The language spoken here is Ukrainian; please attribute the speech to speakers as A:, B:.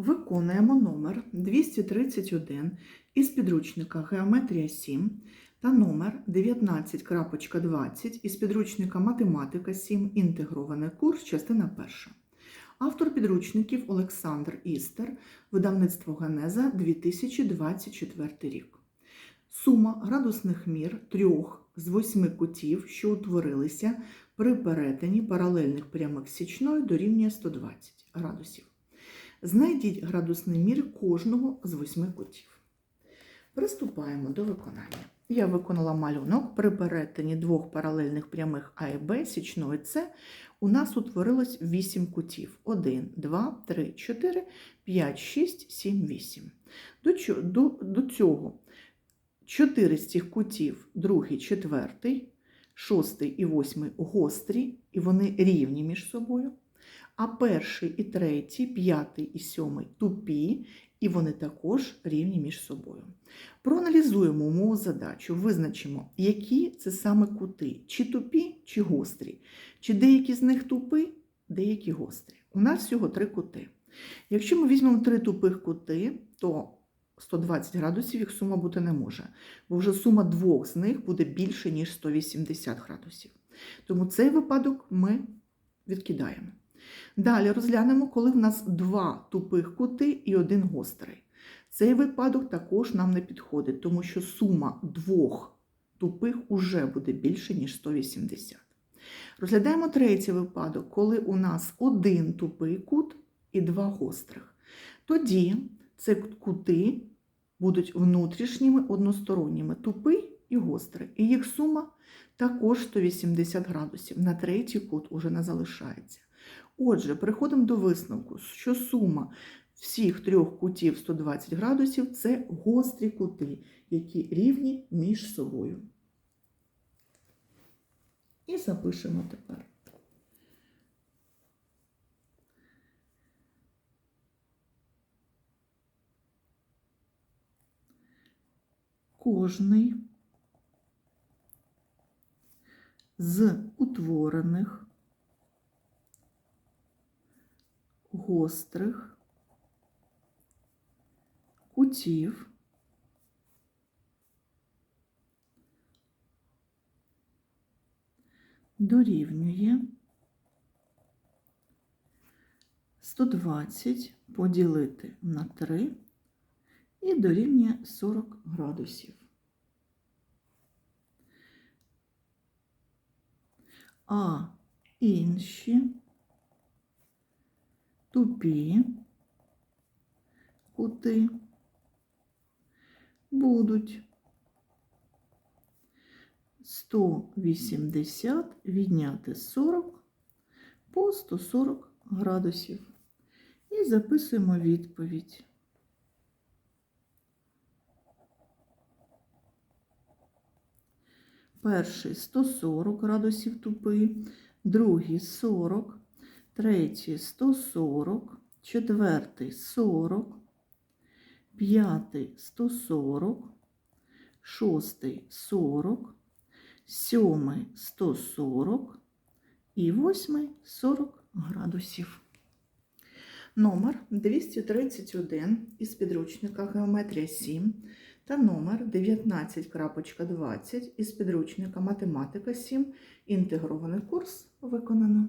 A: Виконуємо номер 231 із підручника Геометрія 7 та номер 19.20 із підручника Математика 7. Інтегрований курс, частина 1. Автор підручників Олександр Істер, видавництво Генеза 2024 рік. Сума градусних мір трьох з восьми кутів, що утворилися при перетині паралельних прямих січною дорівнює 120 градусів. Знайдіть градусний мір кожного з восьми кутів. Приступаємо до виконання. Я виконала малюнок при перетині двох паралельних прямих А і Б січною С. У нас утворилось 8 кутів: 1, 2, 3, 4, 5, 6, 7, 8. До, до, до цього 4 з цих кутів, другий, четвертий, шостий і восьмий гострі, і вони рівні між собою. А перший і третій, п'ятий і сьомий тупі, і вони також рівні між собою. Проаналізуємо умову задачу, визначимо, які це саме кути, чи тупі, чи гострі, чи деякі з них тупі, деякі гострі. У нас всього три кути. Якщо ми візьмемо три тупих кути, то 120 градусів їх сума бути не може, бо вже сума двох з них буде більше, ніж 180 градусів. Тому цей випадок ми відкидаємо. Далі розглянемо, коли в нас два тупих кути і один гострий. Цей випадок також нам не підходить, тому що сума двох тупих уже буде більше, ніж 180. Розглядаємо третій випадок, коли у нас один тупий кут і два гострих. Тоді це кути будуть внутрішніми односторонніми, тупий і гострий. І їх сума також 180 градусів. На третій кут уже не залишається. Отже, переходимо до висновку, що сума всіх трьох кутів 120 градусів це гострі кути, які рівні між собою. І запишемо тепер. Кожний з утворених гострих кутів дорівнює 120 поділити на 3 і дорівнює 40 градусів. А інші тупі кути будуть 180 відняти 40 по 140 градусів. І записуємо відповідь. Перший 140 градусів тупий, другий 40, третій 140, четвертий 40, п'ятий 140, шостий 40, сьомий 140 і восьмий 40 градусів. Номер 231 із підручника Геометрія 7 та номер 19.20 із підручника Математика 7. Інтегрований курс виконано.